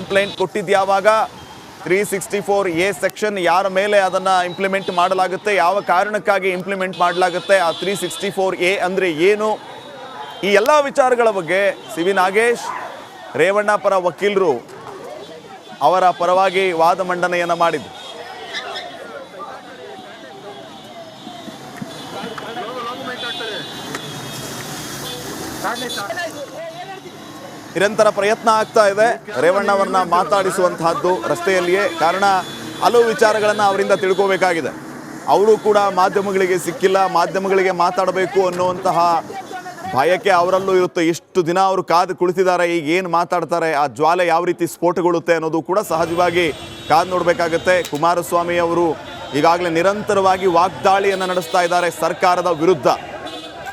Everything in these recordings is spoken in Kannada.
ಕಂಪ್ಲೇಂಟ್ ಕೊಟ್ಟಿದ್ದು ಯಾವಾಗ three sixty four A section ಯಾರ ಮೇಲೆ ಅದನ್ನು ಇಂಪ್ಲಿಮೆಂಟ್ ಮಾಡಲಾಗುತ್ತೆ, ಯಾವ ಕಾರಣಕ್ಕಾಗಿ ಇಂಪ್ಲಿಮೆಂಟ್ ಮಾಡಲಾಗುತ್ತೆ, ಆ ತ್ರೀ ಸಿಕ್ಸ್ಟಿ ಫೋರ್ ಎ ಅಂದರೆ ಏನು? ಈ ಎಲ್ಲ ವಿಚಾರಗಳ ಬಗ್ಗೆ ಸಿ ವಿ ನಾಗೇಶ್, ರೇವಣ್ಣ ಪರ ವಕೀಲರು ಅವರ ಪರವಾಗಿ ವಾದ ಮಂಡನೆಯನ್ನು ಮಾಡಿದ್ರು. ನಿರಂತರ ಪ್ರಯತ್ನ ಆಗ್ತಾ ಇದೆ. ರೇವಣ್ಣ ಅವರನ್ನ ಮಾತಾಡಿಸುವಂತಹದ್ದು ರಸ್ತೆಯಲ್ಲಿಯೇ. ಕಾರಣ, ಹಲವು ವಿಚಾರಗಳನ್ನು ಅವರಿಂದ ತಿಳ್ಕೋಬೇಕಾಗಿದೆ. ಅವರು ಕೂಡ ಮಾಧ್ಯಮಗಳಿಗೆ ಸಿಕ್ಕಿಲ್ಲ, ಮಾಧ್ಯಮಗಳಿಗೆ ಮಾತಾಡಬೇಕು ಅನ್ನುವಂತಹ ಭಯಕ್ಕೆ ಅವರಲ್ಲೂ ಇರುತ್ತೆ. ಎಷ್ಟು ದಿನ ಅವರು ಕಾದು ಕುಳಿತಿದ್ದಾರೆ, ಈಗ ಏನು ಮಾತಾಡ್ತಾರೆ, ಆ ಜ್ವಾಲೆ ಯಾವ ರೀತಿ ಸ್ಫೋಟಗೊಳ್ಳುತ್ತೆ ಅನ್ನೋದು ಕೂಡ ಸಹಜವಾಗಿ ಕಾದು ನೋಡಬೇಕಾಗುತ್ತೆ. ಕುಮಾರಸ್ವಾಮಿ ಅವರು ಈಗಾಗಲೇ ನಿರಂತರವಾಗಿ ವಾಗ್ದಾಳಿಯನ್ನು ನಡೆಸ್ತಾ ಇದ್ದಾರೆ ಸರ್ಕಾರದ ವಿರುದ್ಧ.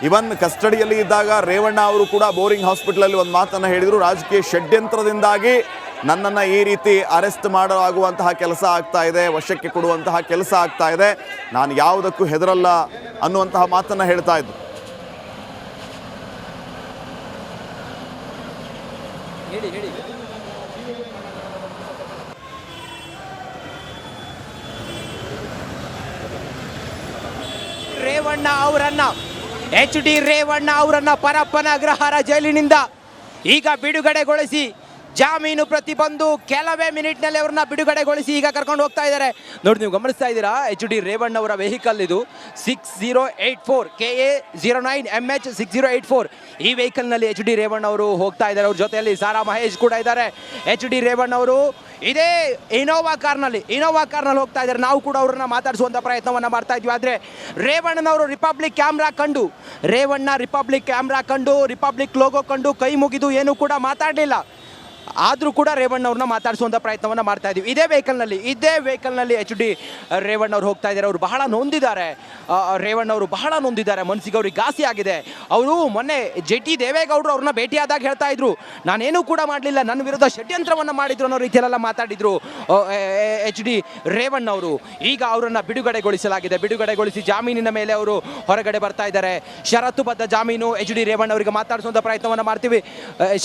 ಇವನ್ ಕಸ್ಟಡಿಯಲ್ಲಿ ಇದ್ದಾಗ ರೇವಣ್ಣ ಅವರು ಕೂಡ ಬೋರಿಂಗ್ ಹಾಸ್ಪಿಟಲಲ್ಲಿ ಒಂದು ಮಾತನ್ನು ಹೇಳಿದರು. ರಾಜಕೀಯ ಷಡ್ಯಂತ್ರದಿಂದಾಗಿ ನನ್ನನ್ನು ಈ ರೀತಿ ಅರೆಸ್ಟ್ ಮಾಡಲಾಗುವಂತಹ ಕೆಲಸ ಆಗ್ತಾ ಇದೆ ವಶಕ್ಕೆ ಕೊಡುವಂತಹ ಕೆಲಸ ಆಗ್ತಾ ಇದೆ. ನಾನು ಯಾವುದಕ್ಕೂ ಹೆದರಲ್ಲ ಅನ್ನುವಂತಹ ಮಾತನ್ನು ಹೇಳ್ತಾ ಇದ್ದರು ಹೇಳಿ ಹೇಳಿ. ರೇವಣ್ಣ ಅವರನ್ನ ಎಚ್ ಡಿ ರೇವಣ್ಣ ಅವರನ್ನ ಪರಪ್ಪನ ಅಗ್ರಹಾರ ಜೈಲಿನಿಂದ ಈಗ ಬಿಡುಗಡೆಗೊಳಿಸಿ ಜಾಮೀನು ಪ್ರತಿ ಬಂದು ಕೆಲವೇ ಮಿನಿಟ್ನಲ್ಲಿ ಅವ್ರನ್ನ ಬಿಡುಗಡೆಗೊಳಿಸಿ ಈಗ ಕರ್ಕೊಂಡು ಹೋಗ್ತಾ ಇದ್ದಾರೆ. ನೋಡಿ ನೀವು ಗಮನಿಸ್ತಾ ಇದ್ದೀರಾ? ಎಚ್ ಡಿ ರೇವಣ್ಣ ಅವರ ವೆಹಿಕಲ್ ಇದು. Six zero eight four K A zero nine M H six zero eight four ಈ ವೆಹಿಕಲ್ನಲ್ಲಿ ಎಚ್ ಡಿ ರೇವಣ್ಣ ಅವರು ಹೋಗ್ತಾ ಇದ್ದಾರೆ. ಅವ್ರ ಜೊತೆಯಲ್ಲಿ ಸಾರಾ ಮಹೇಶ್ ಕೂಡ ಇದ್ದಾರೆ. ಎಚ್ ಡಿ ರೇವಣ್ಣ ಅವರು ಇದೇ ಇನೋವಾ ಕಾರ್ನಲ್ಲಿ ಇನೋವಾ ಕಾರ್ನಲ್ಲಿ ಹೋಗ್ತಾ ಇದ್ದಾರೆ. ನಾವು ಕೂಡ ಅವ್ರನ್ನ ಮಾತಾಡಿಸುವಂಥ ಪ್ರಯತ್ನವನ್ನು ಮಾಡ್ತಾ ಇದ್ವಿ. ಆದರೆ ರೇವಣ್ಣನವರು ರಿಪಬ್ಲಿಕ್ ಕ್ಯಾಮ್ರಾ ಕಂಡು, ರೇವಣ್ಣ ರಿಪಬ್ಲಿಕ್ ಕ್ಯಾಮ್ರಾ ಕಂಡು ರಿಪಬ್ಲಿಕ್ ಲೋಗೋ ಕಂಡು ಕೈ ಮುಗಿದು ಏನೂ ಕೂಡ ಮಾತಾಡಲಿಲ್ಲ. ಆದರೂ ಕೂಡ ರೇವಣ್ಣವ್ರನ್ನ ಮಾತಾಡಿಸುವಂಥ ಪ್ರಯತ್ನವನ್ನು ಮಾಡ್ತಾ ಇದ್ದೀವಿ. ಇದೇ ವೆಹಿಕಲ್ನಲ್ಲಿ ಇದೇ ವೆಹಿಕಲ್ನಲ್ಲಿ ಎಚ್ ಡಿ ರೇವಣ್ಣವ್ರು ಹೋಗ್ತಾ ಇದ್ದಾರೆ. ಅವರು ಬಹಳ ನೊಂದಿದ್ದಾರೆ. ರೇವಣ್ಣವರು ಬಹಳ ನೊಂದಿದ್ದಾರೆ. ಮನಸ್ಸಿಗೆ ಅವ್ರಿಗೆ ಘಾಸಿ ಆಗಿದೆ. ಅವರು ಮೊನ್ನೆ ಜೆ ಟಿ ದೇವೇಗೌಡರು ಅವ್ರನ್ನ ಭೇಟಿಯಾದಾಗ ಹೇಳ್ತಾ ಇದ್ರು, ನಾನೇನೂ ಕೂಡ ಮಾಡಲಿಲ್ಲ. ನನ್ನ ವಿರುದ್ಧ ಷಡ್ಯಂತ್ರವನ್ನು ಮಾಡಿದ್ರು ಅನ್ನೋ ರೀತಿಯಲ್ಲೆಲ್ಲ ಮಾತಾಡಿದ್ರು ಎಚ್ ಡಿ ರೇವಣ್ಣವರು. ಈಗ ಅವರನ್ನು ಬಿಡುಗಡೆಗೊಳಿಸಲಾಗಿದೆ. ಬಿಡುಗಡೆಗೊಳಿಸಿ ಜಾಮೀನಿನ ಮೇಲೆ ಅವರು ಹೊರಗಡೆ ಬರ್ತಾ ಇದ್ದಾರೆ. ಷರತ್ತುಬದ್ಧ ಜಾಮೀನು ಎಚ್ ಡಿ ರೇವಣ್ಣ ಅವರಿಗೆ ಮಾತಾಡಿಸುವಂಥ ಪ್ರಯತ್ನವನ್ನು ಮಾಡ್ತೀವಿ.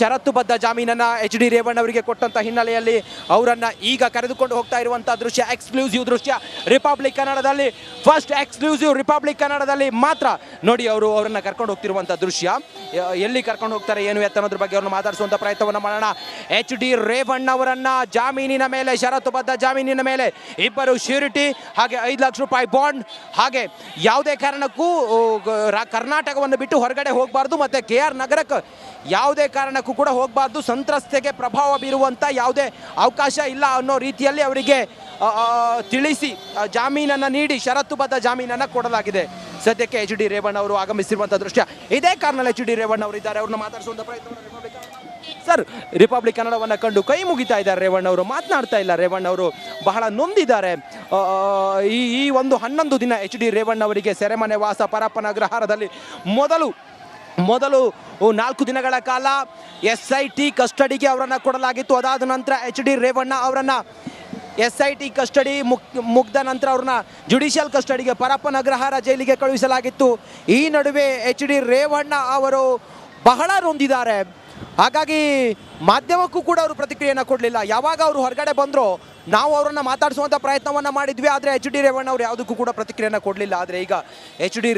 ಷರತ್ತುಬದ್ಧ ಜಾಮೀನನ್ನು ಎಚ್ ಡಿ ರೇವಣ್ಣ ಅವರಿಗೆ ಕೊಟ್ಟಂತ ಹಿನ್ನೆಲೆಯಲ್ಲಿ ಅವರನ್ನು ಈಗ ಕರೆದುಕೊಂಡು ಹೋಗ್ತಾ ಇರುವಂತಹ ದೃಶ್ಯ ಎಕ್ಸ್ಕ್ಲೂಸಿವ್ ದೃಶ್ಯ ರಿಪಬ್ಲಿಕ್ ಕನ್ನಡದಲ್ಲಿ. ಫಸ್ಟ್ ಎಕ್ಸ್ಕ್ಲೂಸಿವ್ ರಿಪಬ್ಲಿಕ್ ಕನ್ನಡದಲ್ಲಿ ಮಾತ್ರ ನೋಡಿ ಅವರು ಅವರನ್ನು ಕರ್ಕೊಂಡು ಹೋಗ್ತಿರುವಂಥ ದೃಶ್ಯ. ಎಲ್ಲಿ ಕರ್ಕೊಂಡು ಹೋಗ್ತಾರೆ, ಏನು ಎತ್ತ ಅನ್ನೋದ್ರ ಬಗ್ಗೆ ಅವ್ರನ್ನ ಮಾತಾಡಿಸುವಂಥ ಪ್ರಯತ್ನವನ್ನು ಮಾಡೋಣ. ಎಚ್ ಡಿ ರೇವಣ್ಣ ಅವರನ್ನ ಜಾಮೀನಿನ ಮೇಲೆ, ಷರತ್ತುಬದ್ಧ ಜಾಮೀನಿನ ಮೇಲೆ ಇಬ್ಬರು ಶ್ಯೂರಿಟಿ ಹಾಗೆ ಐದು ಲಕ್ಷ ರೂಪಾಯಿ ಬಾಂಡ್ ಹಾಗೆ ಯಾವುದೇ ಕಾರಣಕ್ಕೂ ಕರ್ನಾಟಕವನ್ನು ಬಿಟ್ಟು ಹೊರಗಡೆ ಹೋಗಬಾರ್ದು, ಮತ್ತು ಕೆ ಆರ್ ನಗರಕ್ಕೆ ಯಾವುದೇ ಕಾರಣಕ್ಕೂ ಕೂಡ ಹೋಗಬಾರ್ದು, ಸಂತ್ರಸ್ತೆಗೆ ಪ್ರಭಾವ ಬೀರುವಂಥ ಯಾವುದೇ ಅವಕಾಶ ಇಲ್ಲ ಅನ್ನೋ ರೀತಿಯಲ್ಲಿ ಅವರಿಗೆ ತಿಳಿಸಿ ಜಾಮೀನನ್ನು ನೀಡಿ ಷರತ್ತುಬದ್ಧ ಜಾಮೀನನ್ನು ಕೊಡಲಾಗಿದೆ. ಸದ್ಯಕ್ಕೆ ಎಚ್ ಡಿ ರೇವಣ್ಣ ಅವರು ಆಗಮಿಸಿರುವಂಥ ದೃಶ್ಯ. ಇದೇ ಕಾರಣ ಎಚ್ ಡಿ ರೇವಣ್ಣ ಅವರು ಇದ್ದಾರೆ. ಅವ್ರನ್ನ ಮಾತಾಡಿಸುವಂಥ ಪ್ರಯತ್ನ ಸರ್ ರಿಪಬ್ಲಿಕ್ ಕನ್ನಡವನ್ನು ಕಂಡು ಕೈ ಮುಗಿತಾ ಇದ್ದಾರೆ ರೇವಣ್ಣ ಅವರು. ಮಾತನಾಡ್ತಾ ಇಲ್ಲ ರೇವಣ್ಣ ಅವರು. ಬಹಳ ನೊಂದಿದ್ದಾರೆ. ಈ ಈ ಒಂದು ಹನ್ನೊಂದು ದಿನ ಎಚ್ ಡಿ ರೇವಣ್ಣ ಅವರಿಗೆ ಸೆರೆಮನೆ ವಾಸ, ಪರಪ್ಪನ ಅಗ್ರಹಾರದಲ್ಲಿ ಮೊದಲು ಮೊದಲು ನಾಲ್ಕು ದಿನಗಳ ಕಾಲ ಎಸ್ ಐ ಟಿ ಕಸ್ಟಡಿಗೆ ಅವರನ್ನು ಕೊಡಲಾಗಿತ್ತು. ಅದಾದ ನಂತರ ಎಚ್ ಡಿ ರೇವಣ್ಣ ಅವರನ್ನು ಎಸ್ ಐ ಟಿ ಕಸ್ಟಡಿ ಮುಕ್, ಮುಗ್ದ ನಂತರ ಅವ್ರನ್ನ ಜುಡಿಷಿಯಲ್ ಕಸ್ಟಡಿಗೆ ಪರಪ್ಪನ ಅಗ್ರಹಾರ ಜೈಲಿಗೆ ಕಳುಹಿಸಲಾಗಿತ್ತು. ಈ ನಡುವೆ ಎಚ್ ಡಿ ರೇವಣ್ಣ ಅವರು ಬಹಳ ನೊಂದಿದ್ದಾರೆ. ಹಾಗಾಗಿ ಮಾಧ್ಯಮಕ್ಕೂ ಕೂಡ ಅವರು ಪ್ರತಿಕ್ರಿಯೆಯನ್ನು ಕೊಡಲಿಲ್ಲ. ಯಾವಾಗ ಅವರು ಹೊರಗಡೆ ಬಂದರೂ ನಾವು ಅವರನ್ನು ಮಾತಾಡಿಸುವಂಥ ಪ್ರಯತ್ನವನ್ನು ಮಾಡಿದ್ವಿ. ಆದರೆ ಎಚ್ ಡಿ ರೇವಣ್ಣ ಅವರು ಯಾವುದಕ್ಕೂ ಕೂಡ ಪ್ರತಿಕ್ರಿಯೆಯನ್ನು ಕೊಡಲಿಲ್ಲ. ಆದರೆ ಈಗ ಎಚ್ ಡಿ